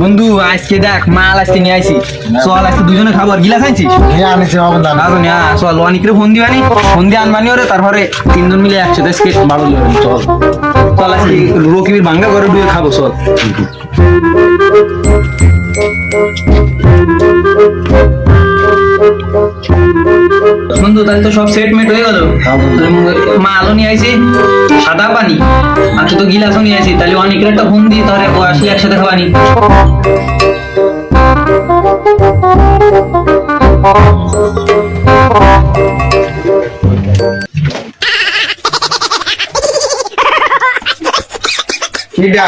বন্ধু আজকে দেখ মাল আজকে নিয়ে আইছি। চল আজকে দুজনে খাব। আর গিলাস আনছিস? হ্যাঁ আনিছি খাব না চল অনেকরে ফোন দিবানি। ফোন দিয়ে আনবানি ওরে তারপরে তিনজন মিলে একসাথে আজকে যাবে চল। চল আজকে রকিবির বাঙ্গা করে ডুয়ে খাব চল। বন্ধু তাহলে তো সব সেটমেট হয়ে গেল। মালও নিয়ে আইছি সাদা পানি আর তো গিলাসও নিয়ে আইছি। তাহলে অনেকের একটা ফোন দিয়ে তাহলে আসলে একসাথে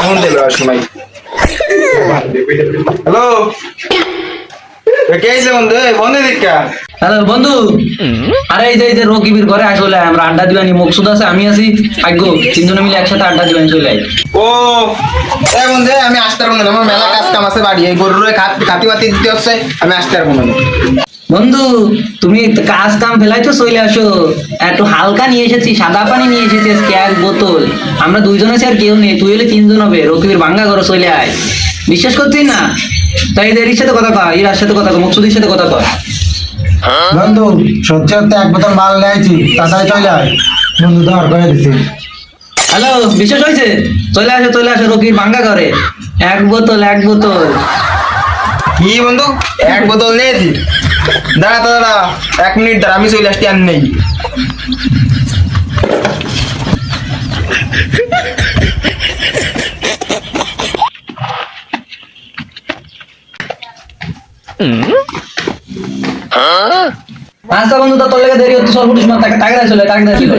এখন দেবে সময়? হ্যালো কে বন্ধু? বন্ধু দিকা হ্যালো বন্ধু। আরে এই যে এই যে রকিবির ঘরে আসলে আমরা আড্ডা দিবানি মকসুদ আছে আমি আছি। ভাগ্য তিনজনে মিলে একসাথে আড্ডা দিবানি চলে আই ও এ বন্ধু আমি আসতে পারব না। আমার মেলা কাজ কাম আছে বাড়ি। এই গরুরে খাতি বাতি দিতে হচ্ছে আমি আসতে পারব না। বন্ধু তুমি কাজ কাম ফেলাই তো চলে আসো। একটু হালকা নিয়ে এসেছি সাদা পানি নিয়ে এসেছি এক বোতল। আমরা দুইজন আছি আর কেউ নেই তুই হলে তিনজন হবে। রকিবির ভাঙ্গা ঘরে চলে আয়। বিশ্বাস করছিস না? তাই এদের সাথে কথা কয় ইরার সাথে কথা কয় মকসুদের সাথে কথা কয়। বন্ধু সত্যি সত্যি এক বোতল মাল নিয়েছি তাড়াতাড়ি চলে আয়। বন্ধু ধর করে দিছি। হ্যালো বিশেষ হয়েছে? চলে আসো চলে আসো রকির ভাঙ্গা করে এক বোতল এক বোতল। কি বন্ধু? এক বোতল নিয়েছি দাঁড়া তো দাঁড়া এক মিনিট দাঁড়া আমি চলে আসছি আর নেই। আচ্ছা বন্ধু তো তোর লেগে দেরি হচ্ছে সব উঠিস না তাকে তাকে চলে তাকে চলে।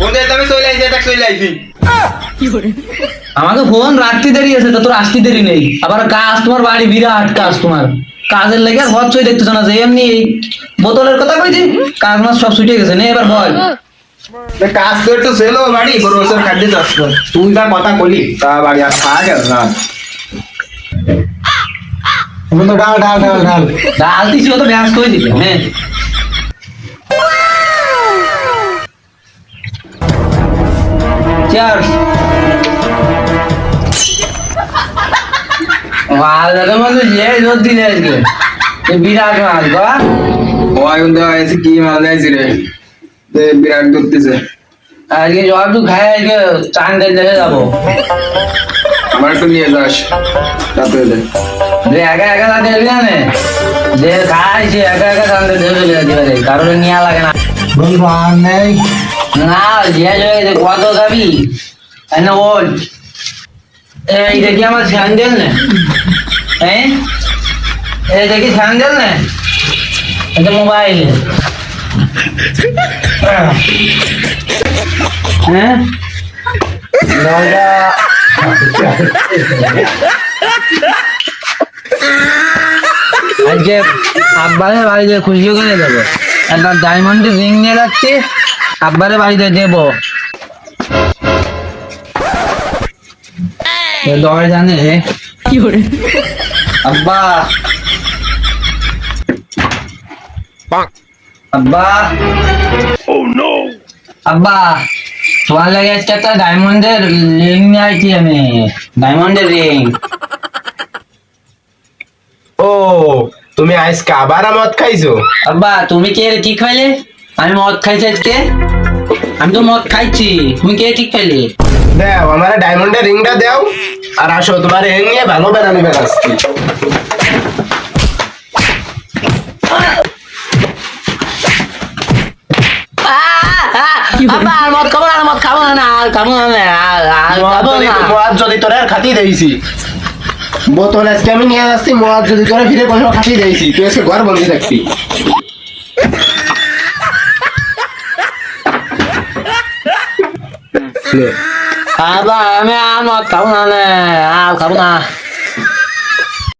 বন্ধু এই চলে আইছি এটা চলে আইছি। আমাকে ফোন রাখতে দেরি আছে তো তোর আসতে দেরি নেই। আবার কাজ তোমার বাড়ি বিরাট কাজ তোমার। কাজের লেগে ঘর চই দেখতেছ না যে এমনি এই বোতলের কথা কইছি কাজ মাস সব ছুটে গেছে নে এবার বল। তা কাজ তো একটু ছিল বাড়ি বছর খাদ্য তুই যা কথা কলি তা বাড়ি আর খাওয়া গেল না। বন্ধু ডাল ডাল ডাল ডাল ডাল দিছি তো ব্যস্ত হয়ে দিবে হ্যাঁ। Cheers. মাল দাদা মধ্যে যে জোর দিলে আজকে। এ বিরাট মাল গো ওই বন্ধু আইছি কি মাল রে? বিরাট করতেছে আজকে জল টু খাই আজকে চান্দের দেখে যাব। আমার একটু নিয়ে যাস রাতে হলে যে একা একা তাতে এলি না? যে খাইছে একা একা চান্দের দেখে চলে যেতে পারে কারোর নিয়া লাগে না। বন্ধু আর নেই। না যে যে কত খাবি এনে ওল এই দেখি আমার স্যান্ডেল নে। হ্যাঁ এই দেখি স্যান্ডেল নে। এটা মোবাইল হ্যাঁ। নয়টা আজকে আব্বারে বাড়িতে খুশি করে দেবো। একটা ডায়মন্ডের রিং নিয়ে যাচ্ছি আব্বারে বাড়িতে দেবো। দর জানে আব্বা। আব্বা। আব্বা। তোমার লাগে আজকে একটা ডায়মন্ডের রিং নিয়ে আসছি আমি। ডায়মন্ডের রিং। ও তুমি আজকে আবার মদ খাইছো? আব্বা তুমি কে কি খাইলে? আমি মদ খাইছি আজকে। আমি তো মদ খাইছি। তুমি কে ঠিক খাইলে? দাও আমার ডায়মন্ডের রিংটা দাও। আর আসো তোমার রিং নিয়ে ভালো বেড়ানো বেড়াচ্ছি আব্বা আর মদ খাব আর মদ খাব না আর খাব না আর খাব না মদ যদি তোর আর খাতি দিয়েছি বোতল আজকে আমি নিয়ে যাচ্ছি মদ যদি তোরা ফিরে কোনো খাতি দিয়েছি তুই আজকে ঘর বন্দি থাকবি। আব্বা আমি আর মদ খাব না আর খাব না।